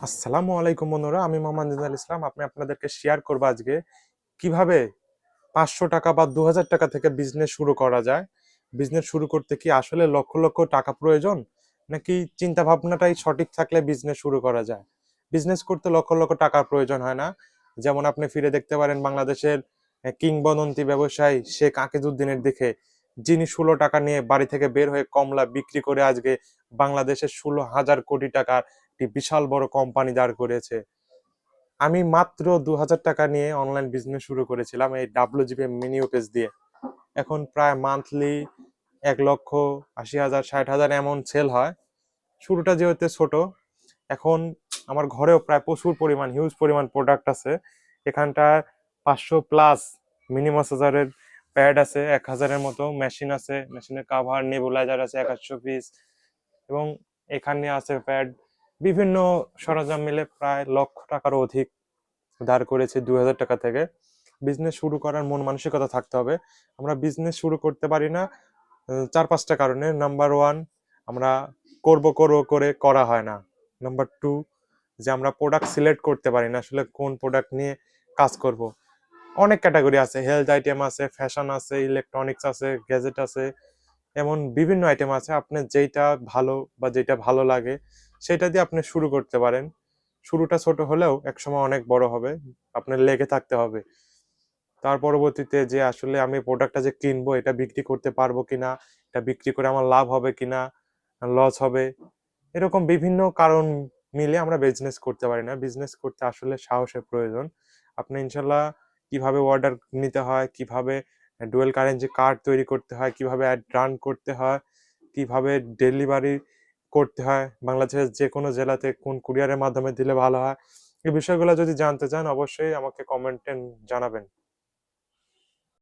আসসালামু আলাইকুম বন্ধুরা, আমি মোহাম্মদ নিজাল ইসলাম। আমি আপনাদেরকে শেয়ার করব আজকে কীভাবে পাঁচশো টাকা বা দু হাজার টাকা থেকে বিজনেস শুরু করা যায়। বিজনেস শুরু করতে কি আসলে লক্ষ লক্ষ টাকা প্রয়োজন, নাকি চিন্তা ভাবনাটাই সঠিক থাকলে বিজনেস শুরু করা যায়? বিজনেস করতে লক্ষ লক্ষ টাকার প্রয়োজন হয় না। যেমন আপনি ফিরে দেখতে পারেন বাংলাদেশের কিংবদন্তি ব্যবসায়ী শেখ আকিজুদ্দিনের দিকে। যিনি ষোলো টাকা নিয়ে বাড়ি থেকে বের হয়ে কমলা বিক্রি করে আজকে বাংলাদেশের ষোলো হাজার কোটি টাকার একটি বিশাল বড় কোম্পানি দাঁড় করেছে আমি মাত্র দু হাজার টাকা নিয়ে অনলাইন বিজনেস শুরু করেছিলাম এই ডাব্লিউজিপি মিনি পেজ দিয়ে। এখন প্রায় মান্থলি এক লক্ষ আশি হাজার, ষাট হাজার এমন সেল হয়। শুরুটা যেহেতু ছোট, এখন আমার ঘরেও প্রায় প্রচুর পরিমাণ হিউজ পরিমাণ প্রোডাক্ট আছে। এখানটা পাঁচশো প্লাস মিনি হাজারের প্যাড আছে, এক হাজারের মতো মেশিন আছে। মেশিনের কাভার নেবুলাইজার আছে এক একশো পিস এবং এখানে আছে প্যাড বিভিন্ন সরঞ্জাম মিলে প্রায় লক্ষ টাকারও অধিক দাঁড় করেছে দুই হাজার টাকা থেকে। বিজনেস শুরু করার মন মানসিকতা থাকতে হবে। আমরা বিজনেস শুরু করতে পারি না চার পাঁচটা কারণে। নাম্বার ওয়ান আমরা করব করব করে করা হয় না। নাম্বার টু যে আমরা প্রোডাক্ট সিলেক্ট করতে পারি না, আসলে কোন প্রোডাক্ট নিয়ে কাজ করব। অনেক ক্যাটাগরি আছে। হেলথ আইটেম আছে ফ্যাশন আছে ইলেকট্রনিক্স আছে গ্যাজেট আছে, এমন বিভিন্ন আইটেম আছে। আপনি যেটা ভালো বা যেটা ভালো লাগে সেটা দিয়ে আপনি শুরু করতে পারেন। শুরুটা ছোট হলেও একসময় অনেক বড় হবে, আপনার লেগে থাকতে হবে। তার পরবর্তীতে যে আসলে আমি প্রোডাক্টটা যে কিনবো, এটা বিক্রি করতে পারব কিনা, এটা বিক্রি করে আমার লাভ হবে কিনা লস হবে, এরকম বিভিন্ন কারণ মিলে আমরা বিজনেস করতে পারি না। বিজনেস করতে আসলে সাহসের প্রয়োজন। আপনি ইনশাল্লাহ কীভাবে অর্ডার নিতে হয়, কীভাবে ডুয়েল কারেন্সি কার্ড তৈরি করতে হয়, কীভাবে অ্যাড রান করতে হয়, কীভাবে ডেলিভারি করতে হয়। বাংলাদেশের যে কোনো জেলাতে কোন কুরিয়ারের মাধ্যমে দিলে ভালো হয়। এই বিষয়গুলো যদি জানতে চান, অবশ্যই আমাকে কমেন্টে জানাবেন।